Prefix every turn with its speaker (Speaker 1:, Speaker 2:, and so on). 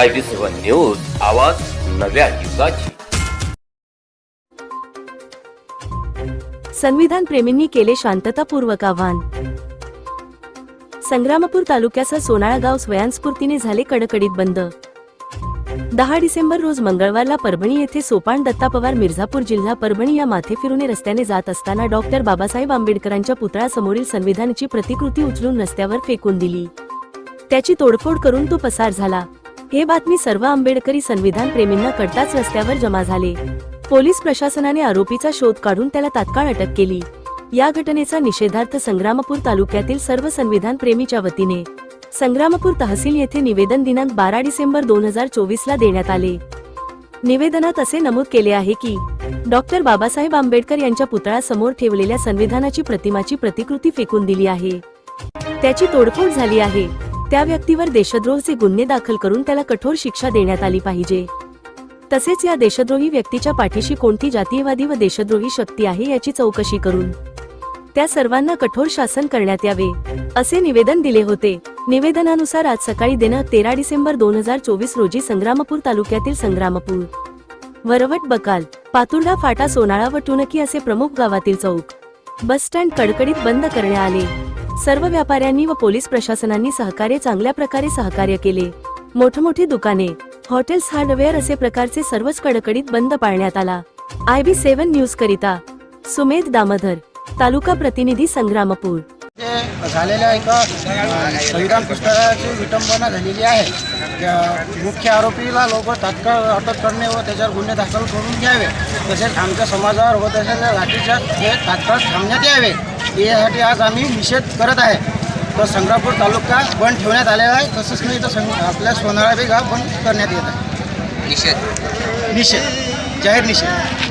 Speaker 1: I B seven news आवाज नव्या युगाची.
Speaker 2: संविधान प्रेमींनी केले शांततापूर्वक आवाहन. संग्रामपूर तालुक्यासह सोनाळा गाव स्वयंस्फूर्तीने झाले कडकडीत बंद. दहा डिसेंबर रोज मंगळवारला परभणी येथे सोपान दत्ता पवार मिर्झापूर जिल्हा परभणी या माथे फिरून रस्त्याने जात असताना डॉक्टर बाबासाहेब आंबेडकरांच्या पुतळ्यासमोरील संविधानाची प्रतिकृती उचलून रस्त्यावर फेकून दिली. त्याची तोडफोड करून तो पसार झाला. हे बातमी सर्व आंबेडकरी संविधान प्रेमींना कळताच रस्त्यावर जमा झाले. पोलीस प्रशासनाने आरोपीचा शोध काढून त्याला तात्काळ अटक केली. या घटनेचा निषेधार्थ संग्रामपूर तालुक्यातील सर्व संविधान प्रेमीच्या वतीने. संग्रामपूर तहसील येथे निवेदन दिनांक बारा डिसेंबर दोन हजार चोवीस ला देण्यात आले. निवेदनात असे नमूद केले आहे की डॉक्टर बाबासाहेब आंबेडकर यांच्या पुतळ्यासमोर ठेवलेल्या संविधानाची प्रतिमाची प्रतिकृती फेकून दिली आहे. त्याची तोडफोड झाली आहे. त्या व्यक्तीवर देशद्रोहचे गुन्हे दाखल करून त्याला कठोर शिक्षा देण्यात आली पाहिजे. तसेच या देशद्रोही व्यक्तीच्या पाठीशी कोणती जातीयवादी व देशद्रोही शक्ती आहे याची चौकशी करून त्या सर्वांना कठोर शासन करण्यात यावे असे निवेदन दिले होते. निवेदनानुसार आज सकाळी दिनांक तेरा डिसेंबर दोन हजार चोवीस रोजी संग्रामपूर तालुक्यातील संग्रामपूर वरवट बकाल पातुर्डा फाटा सोनाळा व टुनकी असे प्रमुख गावातील चौक बस स्टँड कडकडीत बंद करण्यात आले. सर्व व्यापाऱ्यांनी व पोलीस प्रशासनांनी सहकार्य चांगल्या प्रकारे सहकार्य केले. मोठमोठी दुकाने हॉटेल्स हार्डवेअर असे प्रकारचे सर्वच कडकडीत बंद पाळण्यात आला. आय बी सेव्हन न्यूज करिता सुमेध दामोदर तालुका प्रतिनिधी संग्रामपूर.
Speaker 3: झालेल्या एका संविधान पुस्तकाची विटंबना झालेली आहे. मुख्य आरोपीला लोक तात्काळ अटक करणे व त्याच्यावर गुन्हे दाखल करून घ्यावे. तसेच आमच्या समाजावर व तसेच लाठीच्या हे तात्काळ थांबण्यात यावे. यासाठी आज आम्ही निषेध करत आहे. तर संग्रापूर तालुका बंद ठेवण्यात आलेला आहे. तसंच नाही तर संग आपल्या सोनाळा बी गाव बंद करण्यात येत आहे.
Speaker 4: निषेध.
Speaker 3: निषेध. जाहीर निषेध.